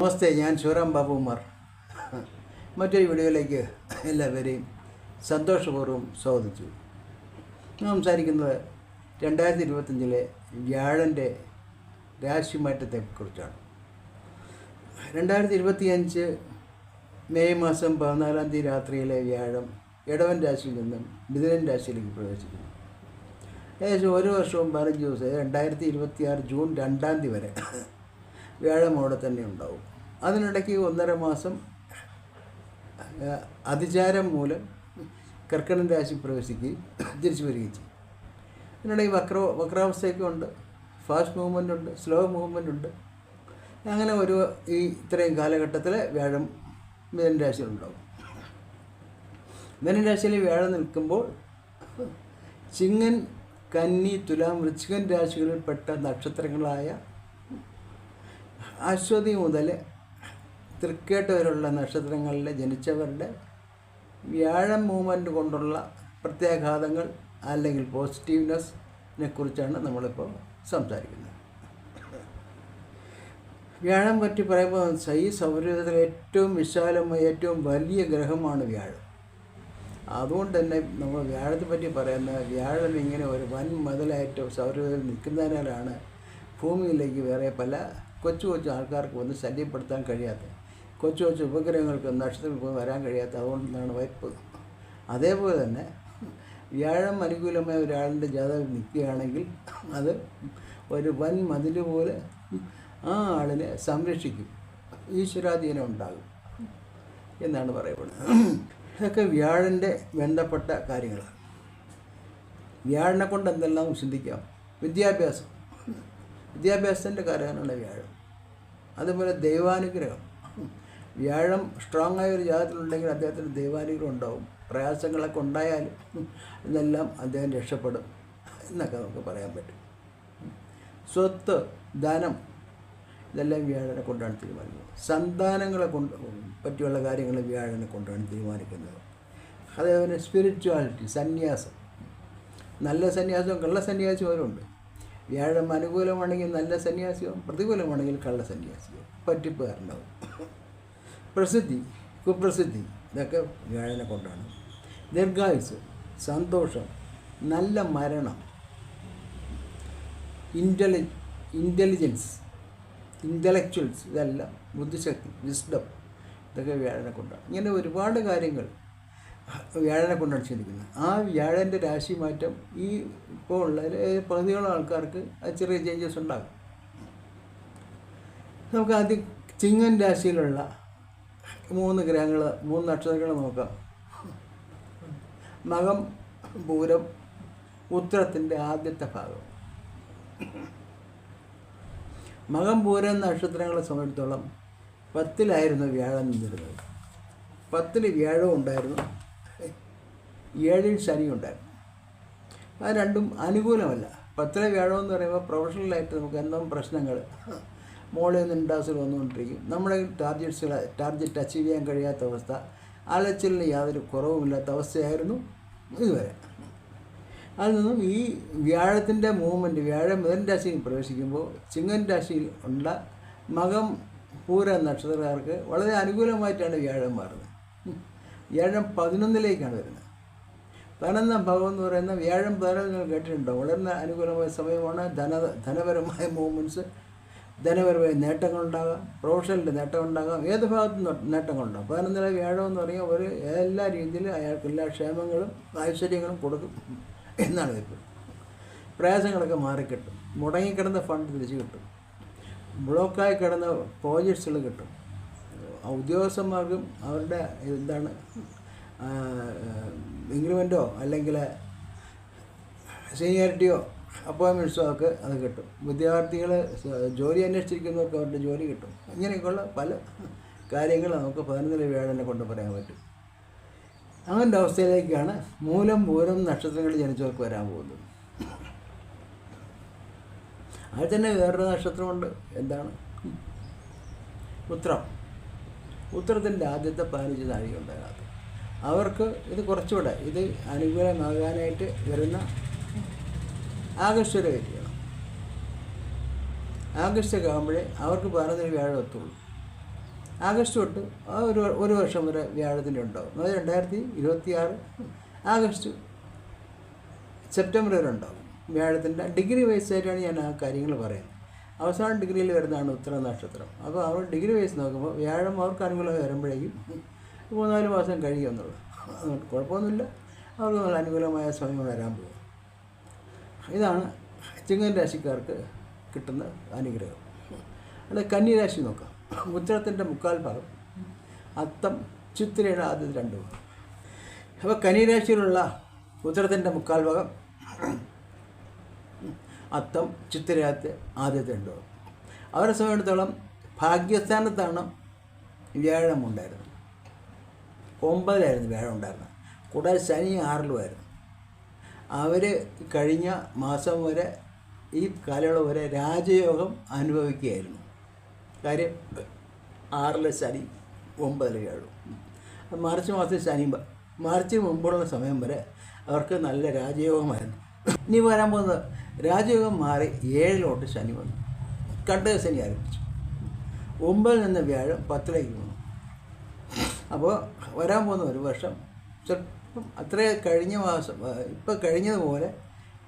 നമസ്തേ ഞാൻ ശിവറാം ബാബുമാർ മറ്റൊരു വീഡിയോയിലേക്ക് എല്ലാവരെയും സന്തോഷപൂർവം സ്വാഗതിച്ചു. സംസാരിക്കുന്നത് രണ്ടായിരത്തി ഇരുപത്തഞ്ചിലെ വ്യാഴന്റെ രാശിമാറ്റത്തെക്കുറിച്ചാണ്. രണ്ടായിരത്തി ഇരുപത്തിയഞ്ച് മെയ് മാസം പതിനാലാം തീയതി രാത്രിയിലെ വ്യാഴം ഇടവൻ രാശിയിൽ നിന്നും മിഥുനൻ രാശിയിലേക്ക് പ്രവേശിക്കുന്നു. ഏകദേശം ഒരു വർഷവും പതിനഞ്ച് ദിവസം രണ്ടായിരത്തി ഇരുപത്തിയാറ് ജൂൺ രണ്ടാം തീയതി വരെ വ്യാഴം അവിടെ തന്നെ ഉണ്ടാവും. അതിനിടയ്ക്ക് ഒന്നര മാസം അതിചാരം മൂലം കർക്കിടൻ രാശി പ്രവേശിക്കുകയും തിരിച്ചു വരികയും ചെയ്യും. അതിനിടയിൽ വക്ര വക്രാവസ്ഥയൊക്കെ ഉണ്ട്. ഫാസ്റ്റ് മൂവ്മെന്റ് ഉണ്ട് സ്ലോ മൂവ്മെന്റ് ഉണ്ട്. അങ്ങനെ ഒരു ഈ ഇത്രയും കാലഘട്ടത്തിൽ വ്യാഴം മിഥുൻ രാശിയിലുണ്ടാകും മിഥുൻ രാശിയിൽ വ്യാഴം നിൽക്കുമ്പോൾ ചിങ്ങൻ കന്നി തുലാം വൃശ്ചികൻ രാശികളിൽപ്പെട്ട നക്ഷത്രങ്ങളായ അശ്വതി മുതൽ തൃക്കേട്ട് വരെയുള്ള നക്ഷത്രങ്ങളിൽ ജനിച്ചവരുടെ വ്യാഴം മൂവ്മെന്റ് കൊണ്ടുള്ള പ്രത്യാഘാതങ്ങൾ അല്ലെങ്കിൽ പോസിറ്റീവ്നെസ്സിനെ കുറിച്ചാണ് നമ്മളിപ്പോൾ സംസാരിക്കുന്നത്. വ്യാഴം പറ്റി പറയുമ്പോൾ ഈ സൗരയൂഥത്തിലെ ഏറ്റവും വിശാലമായ ഏറ്റവും വലിയ ഗ്രഹമാണ് വ്യാഴം. അതുകൊണ്ട് തന്നെ നമ്മൾ വ്യാഴത്തെ പറ്റി പറയുന്ന വ്യാഴം ഇങ്ങനെ ഒരു വൻ മതിലായിട്ട് സൗരയൂഥത്തിൽ നിൽക്കുന്നതിനാലാണ് ഭൂമിയിലേക്ക് വേറെ പല കൊച്ചു കൊച്ചു ആൾക്കാർക്ക് വന്ന് ശല്യപ്പെടുത്താൻ കഴിയാത്ത കൊച്ചു കൊച്ചു ഉപഗ്രഹങ്ങൾക്ക് നക്ഷത്രങ്ങൾക്ക് വരാൻ കഴിയാത്ത അതുകൊണ്ടാണ് വൈപ്പ്. അതേപോലെ തന്നെ വ്യാഴം അനുകൂലമായ ഒരാളിന്റെ ജാതകം നിൽക്കുകയാണെങ്കിൽ അത് ഒരു വൻ മതിൽ പോലെ ആ ആളിനെ സംരക്ഷിക്കും. ഈശ്വരാധീനം ഉണ്ടാകും എന്നാണ് പറയപ്പെടുന്നത് ഇതൊക്കെ വ്യാഴന്റെ വേണ്ടപ്പെട്ട കാര്യങ്ങളാണ്. വ്യാഴനെ കൊണ്ട് എന്തെല്ലാം ചിന്തിക്കാം? വിദ്യാഭ്യാസം. വിദ്യാഭ്യാസത്തിന്റെ കാര്യമാണ് വ്യാഴം. അതുപോലെ ദൈവാനുഗ്രഹം. വ്യാഴം സ്ട്രോങ് ആയ ഒരു ജാതത്തിലുണ്ടെങ്കിൽ അദ്ദേഹത്തിന് ദൈവാനുഗ്രഹം ഉണ്ടാവും പ്രയാസങ്ങളൊക്കെ ഉണ്ടായാലും ഇതെല്ലാം അദ്ദേഹം രക്ഷപ്പെടും എന്നൊക്കെ നമുക്ക് പറയാൻ പറ്റും. സ്വത്ത് ധനം ഇതെല്ലാം വ്യാഴനെ കൊണ്ടാണ് തീരുമാനിക്കുന്നത്. സന്താനങ്ങളെ കൊണ്ട് പറ്റിയുള്ള കാര്യങ്ങൾ വ്യാഴനെ കൊണ്ടാണ് തീരുമാനിക്കുന്നത്. അതേപോലെ സ്പിരിച്വാലിറ്റി സന്യാസം. നല്ല സന്യാസവും കള്ള സന്യാസവും അവരുണ്ട്. വ്യാഴം അനുകൂലമാണെങ്കിൽ നല്ല സന്യാസിയും പ്രതികൂലമാണെങ്കിൽ കള്ള സന്യാസിയും പറ്റിപ്പുകാരുണ്ടാവും പ്രസിദ്ധി കുപ്രസിദ്ധി ഇതൊക്കെ വ്യാഴനെ കൊണ്ടാണ്. ദീർഘായുസ് സന്തോഷം നല്ല മരണം ഇന്റലി ഇന്റലിജൻസ് ഇന്റലക്ച്വൽസ് ഇതെല്ലാം ബുദ്ധിശക്തി വിസ്ഡം ഇതൊക്കെ വ്യാഴനെ കൊണ്ടാണ്. ഇങ്ങനെ ഒരുപാട് കാര്യങ്ങൾ വ്യാഴനെ കൊണ്ടാണ് ചിന്തിക്കുന്നത് ആ വ്യാഴന്റെ രാശി മാറ്റം ഈ ഇപ്പോൾ ഉള്ള പകുതിയുള്ള പകുതിയോളം ആൾക്കാർക്ക് അത് ചെറിയ ചേഞ്ചസ് ഉണ്ടാകും. നമുക്ക് ആദ്യം ചിങ്ങൻ രാശിയിലുള്ള മൂന്ന് ഗ്രഹങ്ങൾ മൂന്ന് നക്ഷത്രങ്ങൾ നോക്കാം. മകം പൂരം ഉത്തരത്തിന്റെ ആദ്യത്തെ ഭാഗം. മകം പൂരം നക്ഷത്രങ്ങളെ സംബന്ധിച്ചിടത്തോളം പത്തിലായിരുന്നു വ്യാഴം നിന്നിരുന്നത്. പത്തിൽ വ്യാഴവും ഉണ്ടായിരുന്നു. ഏഴിൽ ശനി ഉണ്ടായിരുന്നു. അത് രണ്ടും അനുകൂലമല്ല. പത്തിലെ വ്യാഴം എന്ന് പറയുമ്പോൾ പ്രൊഫഷണലായിട്ട് നമുക്ക് എന്തോ പ്രശ്നങ്ങൾ മോളിൽ നിന്ന് ഇൻഡാസിൽ വന്നുകൊണ്ടിരിക്കും. നമ്മുടെ ടാർഗറ്റ്സുകൾ ടാർഗറ്റ് അച്ചീവ് ചെയ്യാൻ കഴിയാത്ത അവസ്ഥ അലച്ചിലിന് യാതൊരു കുറവുമില്ലാത്ത അവസ്ഥയായിരുന്നു ഇതുവരെ. അതിൽ നിന്നും ഈ വ്യാഴത്തിന്റെ മൂവ്മെന്റ് വ്യാഴം മിഥൻ രാശിയിൽ പ്രവേശിക്കുമ്പോൾ ചിങ്ങൻ രാശിയിൽ ഉള്ള മകം പൂര നക്ഷത്രക്കാർക്ക് വളരെ അനുകൂലമായിട്ടാണ് വ്യാഴം മാറുന്നത്. വ്യാഴം പതിനൊന്നിലേക്കാണ് വരുന്നത്. പതിനൊന്നാം ഭാഗം എന്ന് പറയുന്ന വ്യാഴം പതിനൊന്ന് കേട്ടിട്ടുണ്ടോ? വളരെ അനുകൂലമായ സമയമാണ് ധന ധനപരമായ മൂവ്മെന്റ്സ് ധനപരമായ നേട്ടങ്ങളുണ്ടാകാം പ്രൊഫഷണലിന്റെ നേട്ടമുണ്ടാകാം ഏത് ഭാഗത്തും നേട്ടങ്ങളുണ്ടാകും. പതിനൊന്ന് വ്യാഴം എന്ന് പറഞ്ഞാൽ ഒരു എല്ലാ രീതിയിലും അയാൾക്ക് എല്ലാ ക്ഷേമങ്ങളും ഐശ്വര്യങ്ങളും കൊടുക്കും എന്നാണ് ഇപ്പോൾ പ്രയാസങ്ങളൊക്കെ മാറിക്കിട്ടും. മുടങ്ങിക്കിടന്ന ഫണ്ട് തിരിച്ചു കിട്ടും. ബ്ലോക്കായി കിടന്ന പ്രോജക്ട്സുകൾ കിട്ടും. ഉദ്യോഗസ്ഥന്മാർക്കും അവരുടെ എന്താണ് ഇൻക്രിമെന്റോ അല്ലെങ്കിൽ സീനിയോറിറ്റിയോ അപ്പോയിൻമെന്റ്സോ ഒക്കെ അത് കിട്ടും. വിദ്യാർത്ഥികൾ ജോലി അന്വേഷിച്ചിരിക്കുന്നവർക്ക് അവരുടെ ജോലി കിട്ടും. ഇങ്ങനെയൊക്കെയുള്ള പല കാര്യങ്ങൾ നമുക്ക് പതിനൊന്നിലെ വ്യാഴനെ കൊണ്ട് പറയാൻ പറ്റും. അങ്ങനത്തെ അവസ്ഥയിലേക്കാണ് മൂലം പൂരം നക്ഷത്രങ്ങളിൽ ജനിച്ചവർക്ക് വരാൻ പോകുന്നത്. അതിൽ തന്നെ വേറൊരു നക്ഷത്രമുണ്ട്. എന്താണ്? ഉത്രം. ഉത്തരത്തിന്റെ ആദ്യത്തെ പതിനഞ്ച് നാഴിക അതിനകത്ത്. അവർക്ക് ഇത് കുറച്ചുകൂടെ ഇത് അനുകൂലമാകാനായിട്ട് വരുന്ന ആകർഷക കല്യാണം ആകർഷക ആകുമ്പോഴേ അവർക്ക് പതിനൊന്നിന് വ്യാഴം എത്തുള്ളൂ ആഗസ്റ്റ് തൊട്ട് ഒരു ഒരു വർഷം വരെ വ്യാഴത്തിന് ഉണ്ടാവും അതായത് രണ്ടായിരത്തി ഇരുപത്തി ആറ് ആഗസ്റ്റ് സെപ്റ്റംബർ വരെ ഉണ്ടാവും. വ്യാഴത്തിന്റെ ഡിഗ്രി വയസ്സായിട്ടാണ് ഞാൻ ആ കാര്യങ്ങൾ പറയുന്നത്. അവസാന ഡിഗ്രിയിൽ വരുന്നതാണ് ഉത്തര നക്ഷത്രം. അപ്പോൾ അവർ ഡിഗ്രി വയസ്സ് നോക്കുമ്പോൾ വ്യാഴം അവർക്ക് അനുകൂലമായി വരുമ്പോഴേക്കും മൂന്നാൽ മാസം കഴിയുമെന്നുള്ളൂ കുഴപ്പമൊന്നുമില്ല. അവർക്ക് നല്ല അനുകൂലമായ സമയം വരാൻ പോകും. ഇതാണ് ചിങ്ങൻ രാശിക്കാർക്ക് കിട്ടുന്ന അനുഗ്രഹം. അല്ല കന്നി രാശി നോക്കാം. ഉത്തരത്തിന്റെ മുക്കാൽ ഭാഗം. അത്തം ചിത്രയുടെ ആദ്യത്തെ രണ്ട് ഭാഗം. അപ്പോൾ കന്നിരാശിയിലുള്ള ഉത്തരത്തിന്റെ മുക്കാൽ ഭാഗം. അത്തം ചിത്രയാത്ത് ആദ്യത്തെ രണ്ട് ഭാഗം. അവരെ സംബന്ധിച്ചിടത്തോളം ഭാഗ്യസ്ഥാനത്താണ് വ്യാഴം ഉണ്ടായിരുന്നത്. ഒമ്പതിലായിരുന്നു വ്യാഴം ഉണ്ടായിരുന്നത്. കൂടാതെ ശനി ആറിലുമായിരുന്നു അവർ കഴിഞ്ഞ മാസം വരെ ഈ കാലയളവ് വരെ രാജയോഗം അനുഭവിക്കുകയായിരുന്നു. കാര്യം ആറിലെ ശനി ഒമ്പതിലെ വ്യാഴം മാർച്ച് മാസത്തിൽ ശനി മാർച്ച് മുമ്പുള്ള സമയം വരെ അവർക്ക് നല്ല രാജയോഗമായിരുന്നു. ഇനി വരാൻ പോകുന്നത് രാജയോഗം മാറി ഏഴിലോട്ട് ശനി വന്നു. കണ്ടക ശനി ആരംഭിച്ചു. ഒമ്പതിൽ നിന്ന് വ്യാഴം പത്തിലേക്ക് വന്നു അപ്പോൾ വരാൻ പോകുന്ന ഒരു വർഷം ചിലപ്പം അത്ര കഴിഞ്ഞ മാസം ഇപ്പം കഴിഞ്ഞതുപോലെ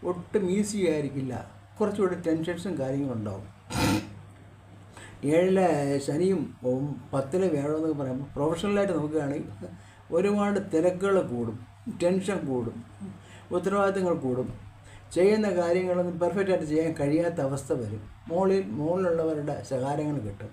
ഒട്ടും ഈസി ആയിരിക്കില്ല. കുറച്ചുകൂടി ടെൻഷൻസും കാര്യങ്ങളും ഉണ്ടാവും. ഏഴിലെ ശനിയും പത്തിലെ വ്യാഴം എന്നൊക്കെ പറയുമ്പോൾ പ്രൊഫഷണലായിട്ട് നോക്കുകയാണെങ്കിൽ ഒരുപാട് തിരക്കുകൾ കൂടും ടെൻഷൻ കൂടും ഉത്തരവാദിത്തങ്ങൾ കൂടും. ചെയ്യുന്ന കാര്യങ്ങളൊന്നും പെർഫെക്റ്റായിട്ട് ചെയ്യാൻ കഴിയാത്ത അവസ്ഥ വരും. മുകളിൽ മുകളിലുള്ളവരുടെ സഹാരങ്ങൾ കിട്ടും.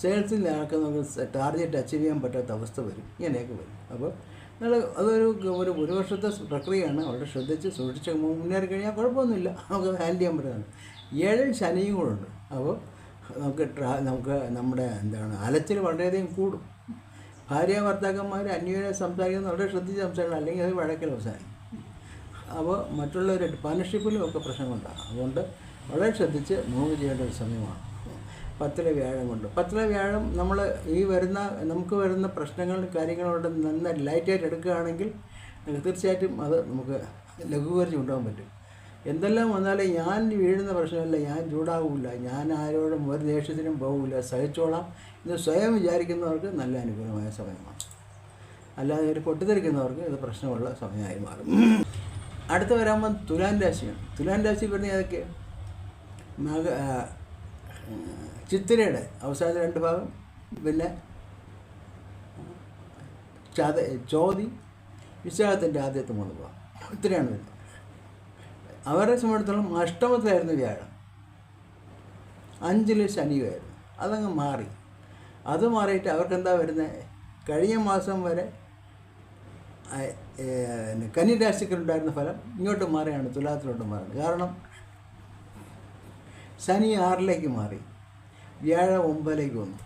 സെയിൽസിൽ നമുക്ക് ടാർഗറ്റ് അച്ചീവ് ചെയ്യാൻ പറ്റാത്ത അവസ്ഥ വരും. ഇങ്ങനെയൊക്കെ വരും. അപ്പോൾ നിങ്ങൾ അതൊരു ഒരു ഒരു വർഷത്തെ പ്രക്രിയയാണ്. അവരുടെ ശ്രദ്ധിച്ച് സൂക്ഷിച്ച് മുന്നേറി കഴിഞ്ഞാൽ കുഴപ്പമൊന്നുമില്ല. നമുക്ക് ഹാൻഡിൽ ചെയ്യാൻ പറ്റുന്നത് ഏഴിൽ ശനിയും കൂടെ ഉണ്ട്. അപ്പോൾ നമുക്ക് ട്രാ നമുക്ക് നമ്മുടെ എന്താണ് അലച്ചിൽ വളരെയധികം കൂടും. ഭാര്യ ഭർത്താക്കന്മാർ അന്യോന്യം സംസാരിക്കുന്നത് വളരെ ശ്രദ്ധിച്ച് സംസാരിക്കണം അല്ലെങ്കിൽ അത് വഴക്കിൽ അവസാനിക്കും. അപ്പോൾ മറ്റുള്ളവരായിട്ട് പാർട്ണർഷിപ്പിലും ഒക്കെ പ്രശ്നങ്ങളുണ്ടാകും. അതുകൊണ്ട് വളരെ ശ്രദ്ധിച്ച് മൂവ് ചെയ്യേണ്ട ഒരു സമയമാണ്. പത്തിലെ വ്യാഴം കൊണ്ട്. പത്തിലെ വ്യാഴം നമ്മൾ ഈ വരുന്ന നമുക്ക് വരുന്ന പ്രശ്നങ്ങളും കാര്യങ്ങളോട് നന്ന ലൈറ്റായിട്ട് എടുക്കുകയാണെങ്കിൽ തീർച്ചയായിട്ടും അത് നമുക്ക് ലഘൂകരിച്ച് കൊണ്ടുപോകാൻ പറ്റും. എന്തെല്ലാം വന്നാലും ഞാൻ വീഴുന്ന പ്രശ്നമല്ല ഞാൻ ചൂടാവില്ല ഞാൻ ആരോടും ഒരു ദേഷ്യത്തിനും പോകില്ല സഹിച്ചോളാം എന്ന് സ്വയം വിചാരിക്കുന്നവർക്ക് നല്ല അനുകൂലമായ സമയമാണ്. അല്ലാതെ ഒരു പൊട്ടിത്തെറിക്കുന്നവർക്ക് ഇത് പ്രശ്നമുള്ള സമയമായി മാറും. അടുത്ത് വരാൻ തുലാൻ രാശിയാണ്. തുലാൻ രാശി പറഞ്ഞാൽ അതൊക്കെ ചിത്തിരയുടെ അവസാന രണ്ട് ഭാഗം പിന്നെ ചത ചോതി വിശാഖത്തിന്റെ ആദ്യത്തെ മൂന്ന് ഭാഗം. ഇത്രയാണ് വരുന്നത് അവരെ സംബന്ധിച്ചിടത്തോളം അഷ്ടമത്തിലായിരുന്നു വ്യാഴം. അഞ്ചിൽ ശനിയുമായിരുന്നു. അതങ്ങ് മാറി. അത് മാറിയിട്ട് അവർക്ക് എന്താ വരുന്നത് കഴിഞ്ഞ മാസം വരെ കന്നിരാശിക്കലുണ്ടായിരുന്ന ഫലം ഇങ്ങോട്ട് മാറിയാണ് തുലാത്തിലോട്ട് മാറുന്നത് കാരണം ശനി ആറിലേക്ക് മാറി. വ്യാഴ ഒമ്പതിലേക്ക് വന്നു.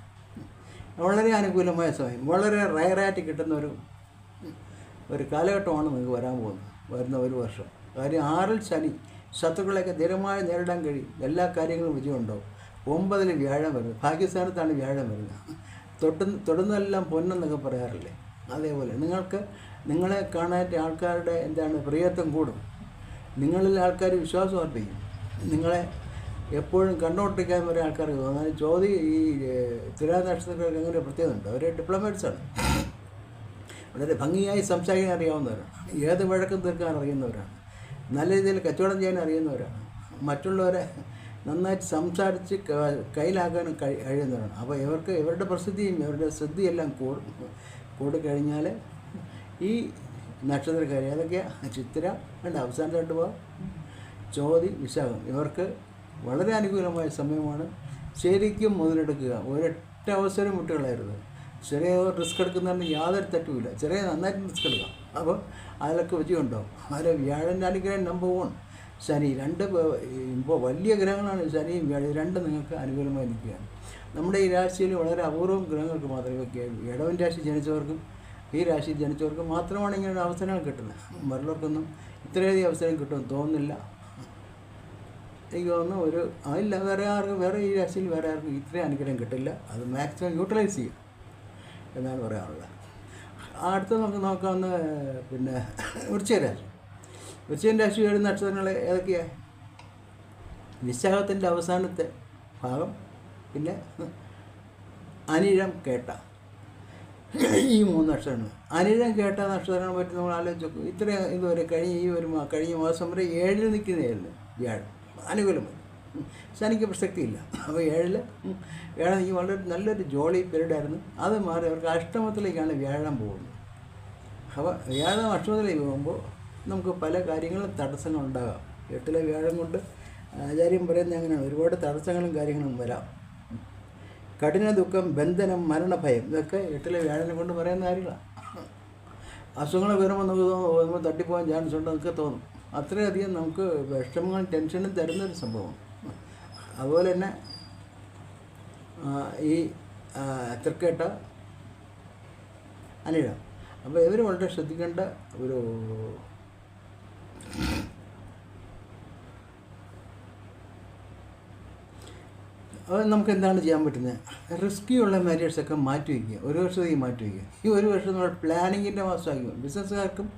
വളരെ അനുകൂലമായ സമയം. വളരെ റയറായിട്ട് കിട്ടുന്ന ഒരു ഒരു കാലഘട്ടമാണ് നിങ്ങൾക്ക് വരാൻ പോകുന്നത്. വരുന്ന ഒരു വർഷം. കാര്യം ആറിൽ ശനി ശത്രുക്കളെയൊക്കെ ധീരമായി നേരിടാൻ കഴിയും. എല്ലാ കാര്യങ്ങളും വിജയമുണ്ടാവും. ഒമ്പതിൽ വ്യാഴം വരുന്നത് ഭാഗ്യസ്ഥാനത്താണ് വ്യാഴം വരുന്നത്. തൊട്ട് തൊടുന്നതെല്ലാം പൊന്നെന്നൊക്കെ പറയാറില്ലേ? അതേപോലെ. നിങ്ങൾക്ക് നിങ്ങളെ കാണാൻ ആൾക്കാരുടെ എന്താണ് പ്രിയത്വം കൂടും. നിങ്ങളിൽ ആൾക്കാർ വിശ്വാസം അർപ്പിക്കും. നിങ്ങളെ എപ്പോഴും കണ്ണോട്ടിക്കാൻ വരെ ആൾക്കാർക്ക് തോന്നുന്നത് അങ്ങനെ ചോദ്യ ഈ തുലാ നക്ഷത്രക്കാർക്ക് അങ്ങനെ പ്രത്യേകതയുണ്ട് അവർ ഡിപ്ലോമാറ്റ്സാണ് വളരെ ഭംഗിയായി സംസാരിക്കാൻ അറിയാവുന്നവരാണ്. ഏത് വഴക്കം തീർക്കാൻ അറിയുന്നവരാണ്. നല്ല രീതിയിൽ കച്ചവടം ചെയ്യാൻ അറിയുന്നവരാണ്. മറ്റുള്ളവരെ നന്നായിട്ട് സംസാരിച്ച് കയ്യിലാക്കാനും കഴി കഴിയുന്നവരാണ്. അപ്പോൾ ഇവർക്ക് ഇവരുടെ പ്രസിദ്ധിയും ഇവരുടെ ശ്രദ്ധയെല്ലാം കൂടും കൂടിക്കഴിഞ്ഞാൽ ഈ നക്ഷത്രക്കാർ ഏതൊക്കെയാണ് ചിത്ര വേണ്ട അവസാനത്തോട്ട് പോവാം. ചോതി വിശാഖം. ഇവർക്ക് വളരെ അനുകൂലമായ സമയമാണ്. ശരിക്കും മുതലെടുക്കുക. ഒരൊറ്റ അവസരം വിട്ടുകളായിരുന്നു ചെറിയ റിസ്ക് എടുക്കുന്നതിന് യാതൊരു തെറ്റുമില്ല. ചെറിയ നന്നായിട്ട് റിസ്ക് എടുക്കാം അപ്പോൾ അതിലൊക്കെ വിജയം ഉണ്ടാവും അതിൽ വ്യാഴന്റെ അനുഗ്രഹം നമ്പർ വൺ ശനി രണ്ട് ഇപ്പോൾ വലിയ ഗ്രഹങ്ങളാണ്. ശനിയും വ്യാഴം രണ്ട് നിങ്ങൾക്ക് അനുകൂലമായി നിൽക്കുകയാണ്. നമ്മുടെ ഈ രാശിയിൽ വളരെ അപൂർവം ഗ്രഹങ്ങൾക്ക് മാത്രമേ ഇടവൻ രാശി ജനിച്ചവർക്കും ഈ രാശിയിൽ ജനിച്ചവർക്കും മാത്രമാണ് ഇങ്ങനെ ഒരു അവസരങ്ങൾ കിട്ടുന്നത്. മറ്റുള്ളവർക്കൊന്നും ഇത്രയധികം അവസരം കിട്ടുമെന്ന് തോന്നുന്നില്ല. എനിക്ക് തോന്നുന്നു ഒരു അതില്ല വേറെ ആർക്കും വേറെ ഈ രാശിയിൽ വേറെ ആർക്കും ഇത്രയും അനുഗ്രഹം കിട്ടില്ല. അത് മാക്സിമം യൂട്ടിലൈസ് ചെയ്യും എന്നാണ് പറയാറുള്ളത്. അടുത്ത നമുക്ക് നോക്കാവുന്ന പിന്നെ വൃശ്ചിക രാശി. വൃശ്ചികൻ രാശി വരുന്ന നക്ഷത്രങ്ങൾ ഏതൊക്കെയാണ് വിശാഖത്തിന്റെ അവസാനത്തെ ഭാഗം പിന്നെ അനിഴം കേട്ട. ഈ മൂന്ന് നക്ഷത്രങ്ങൾ അനിഴം കേട്ട നക്ഷത്രങ്ങളെ പറ്റി നമ്മൾ ആലോചിച്ചു ഇത്രയും ഇതുവരെ കഴിഞ്ഞ ഈ ഒരു കഴിഞ്ഞ മാസം വരെ ഏഴിൽ നിൽക്കുന്നതായിരുന്നു വ്യാഴം. അനുകൂലമായി. ശനിക്ക് പ്രസക്തിയില്ല അപ്പോൾ ഏഴിൽ വ്യാഴം ഈ വളരെ നല്ലൊരു ജോളി പീരീഡായിരുന്നു അത് മാറി അവർക്ക് അഷ്ടമത്തിലേക്കാണ് വ്യാഴം പോകുന്നത്. അപ്പോൾ വ്യാഴം അഷ്ടമത്തിലേക്ക് പോകുമ്പോൾ നമുക്ക് പല കാര്യങ്ങളും തടസ്സങ്ങൾ ഉണ്ടാകാം. എട്ടിലെ വ്യാഴം കൊണ്ട് ആചാര്യം പറയുന്നത് അങ്ങനെയാണ് ഒരുപാട് തടസ്സങ്ങളും കാര്യങ്ങളും വരാം. കഠിന ദുഃഖം ബന്ധനം മരണഭയം ഇതൊക്കെ എട്ടിലെ വ്യാഴനെ കൊണ്ട് പറയുന്ന കാര്യങ്ങളാണ് അസുഖങ്ങൾ വരുമ്പോൾ നമുക്ക് തോന്നും തട്ടിപ്പോകാൻ ചാൻസ് ഉണ്ട് എന്നൊക്കെ തോന്നും. അത്രയധികം നമുക്ക് വിഷമങ്ങളും ടെൻഷനും തരുന്നൊരു സംഭവം അതുപോലെ തന്നെ ഈ എത്രക്കേട്ട അനിഴം. അപ്പോൾ ഇവർ വളരെ ശ്രദ്ധിക്കേണ്ട ഒരു അത് നമുക്ക് എന്താണ് ചെയ്യാൻ പറ്റുന്നത്? റിസ്കി ഉള്ള മാരേഴ്സൊക്കെ മാറ്റി വയ്ക്കുക ഒരു വർഷത്തേക്ക് മാറ്റി വയ്ക്കുക ഈ ഒരു വർഷം നമ്മൾ പ്ലാനിങ്ങിന്റെ മാസമാക്കി. ബിസിനസ്സുകാർക്കും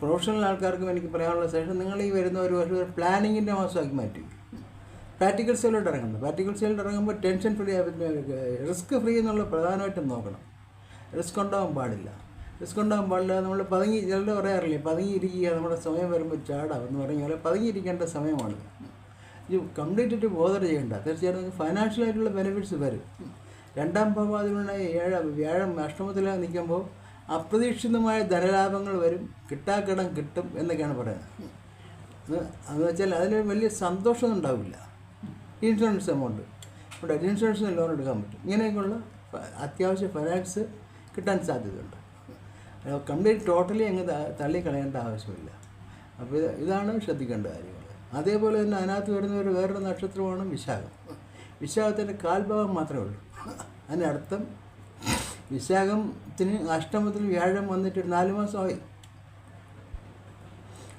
പ്രൊഫഷണൽ ആൾക്കാർക്കും എനിക്ക് പറയാനുള്ള ശേഷം നിങ്ങൾ ഈ വരുന്ന ഒരു വർഷം ഒരു പ്ലാനിങ്ങിന്റെ മാസമാക്കി മാറ്റി. പ്രാക്ടിക്കൽ സെയിലോട്ട് ഇറങ്ങുന്നത് പ്രാക്ടിക്കൽ സെയിലോട്ട് ഇറങ്ങുമ്പോൾ ടെൻഷൻ ഫ്രീ റിസ്ക് ഫ്രീ എന്നുള്ള പ്രധാനമായിട്ടും നോക്കണം. റിസ്ക് ഉണ്ടാകാൻ പാടില്ല. റിസ്ക് ഉണ്ടാകാൻ പാടില്ല നമ്മൾ പതുങ്ങി ചിലർ പറയാറില്ലേ പതുങ്ങിയിരിക്കുക നമ്മുടെ സമയം വരുമ്പോൾ ചാടാം എന്ന് പറഞ്ഞാൽ പതുങ്ങിയിരിക്കേണ്ട സമയമാണ്. ഇത് കംപ്ലീറ്റ് ബോധർ ചെയ്യേണ്ട. തീർച്ചയായിട്ടും നിങ്ങൾക്ക് ഫൈനാൻഷ്യൽ ആയിട്ടുള്ള ബെനിഫിറ്റ്സ് വരും. രണ്ടാം ഭാവാതിലുള്ള ഏഴ വ്യാഴം അഷ്ടമത്തിലാണ് നിൽക്കുമ്പോൾ അപ്രതീക്ഷിതമായ ധനലാഭങ്ങൾ വരും കിട്ടാക്കടം കിട്ടും എന്നൊക്കെയാണ് പറയുന്നത്. അത് വെച്ചാൽ അതിന് വലിയ സന്തോഷം ഉണ്ടാവില്ല. ഇൻഷുറൻസ് എമൗണ്ട് ഇവിടെ ഇൻഷുറൻസിന് ലോൺ എടുക്കാൻ പറ്റും. ഇങ്ങനെയൊക്കെയുള്ള അത്യാവശ്യ ഫൈനാൻസ് കിട്ടാൻ സാധ്യതയുണ്ട്. കംപ്ലീറ്റ് ടോട്ടലി അങ്ങ് തള്ളിക്കളയേണ്ട ആവശ്യമില്ല. അപ്പോൾ ഇത് ഇതാണ് ശ്രദ്ധിക്കേണ്ട കാര്യങ്ങൾ. അതേപോലെ തന്നെ അതിനകത്ത് വരുന്ന ഒരു വേറൊരു നക്ഷത്രമാണ് വിശാഖം. വിശാഖത്തിന്റെ കാൽഭാഗം മാത്രമേ ഉള്ളൂ. അതിനർത്ഥം വിശാഖത്തിന് അഷ്ടമത്തിൽ വ്യാഴം വന്നിട്ട് നാല് മാസമായി.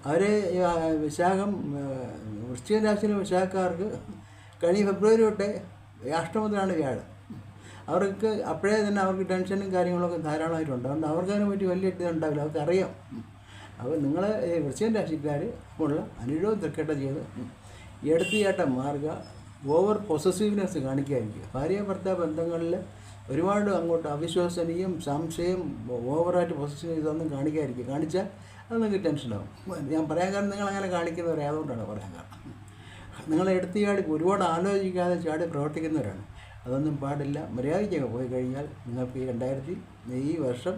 അവരെ വിശാഖം വൃശ്ചിക രാശിയിലെ വിശാഖക്കാർക്ക് കഴിഞ്ഞ ഫെബ്രുവരി തൊട്ടേ അഷ്ടമത്തിലാണ് വ്യാഴം. അവർക്ക് അപ്പോഴേ തന്നെ അവർക്ക് ടെൻഷനും കാര്യങ്ങളൊക്കെ ധാരാളമായിട്ടുണ്ട്. അതുകൊണ്ട് അവർക്ക് അതിനെ പറ്റി വലിയ ഇതുണ്ടാവില്ല അവർക്ക് അറിയാം അപ്പോൾ നിങ്ങൾ വൃശ്ചിക രാശിക്കാർ ഉള്ള അനുരോധം തൃക്കേട്ട ചെയ്ത് എടുത്തിയാട്ടം മാർഗ ഓവർ പൊസസീവ്നെസ് കാണിക്കാതിരിക്കുക. ഭാര്യ ഭർത്താവ് ബന്ധങ്ങളിൽ ഒരുപാട് അങ്ങോട്ട് അവിശ്വസനീയം സംശയം ഓവറായിട്ട് പൊസിഷൻ ഇതൊന്നും കാണിക്കാതിരിക്കും കാണിച്ചാൽ അത് നിങ്ങൾക്ക് ടെൻഷനാവും ഞാൻ പറയാൻ കാരണം നിങ്ങൾ അങ്ങനെ കാണിക്കുന്നവരെ അതുകൊണ്ടാണ് പറയാൻ കാരണം. നിങ്ങൾ എടുത്ത് ചാടി ഒരുപാട് ആലോചിക്കാതെ ചാടി പ്രവർത്തിക്കുന്നവരാണ്. അതൊന്നും പാടില്ല. മര്യാദയ്ക്കൊക്കെ പോയി കഴിഞ്ഞാൽ നിങ്ങൾക്ക് ഈ രണ്ടായിരത്തി ഈ വർഷം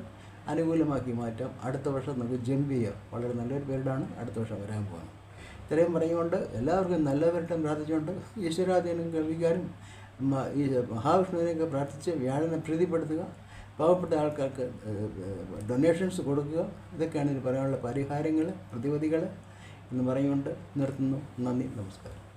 അനുകൂലമാക്കി മാറ്റാം. അടുത്ത വർഷം നമുക്ക് ജംപ് ചെയ്യാം. വളരെ നല്ലൊരു പീരീഡാണ് അടുത്ത വർഷം വരാൻ പോകുന്നത് ഇത്രയും പറഞ്ഞുകൊണ്ട് എല്ലാവർക്കും നല്ല വരട്ടെ പ്രാർത്ഥിച്ചുകൊണ്ട് ഈശ്വരാധീനം കേൾവിക്കാരും മ- ഈ മഹാവിഷ്ണുവിനെയൊക്കെ പ്രാർത്ഥിച്ച് വ്യാഴനെ പ്രീതിപ്പെടുത്തുക. പാവപ്പെട്ട ആൾക്കാർക്ക് ഡൊണേഷൻസ് കൊടുക്കുക. ഇതൊക്കെയാണ് ഇതിന് പറയാനുള്ള പരിഹാരങ്ങൾ പ്രതിവിധികൾ എന്ന് പറഞ്ഞുകൊണ്ട് നിർത്തുന്നു. നന്ദി. നമസ്കാരം.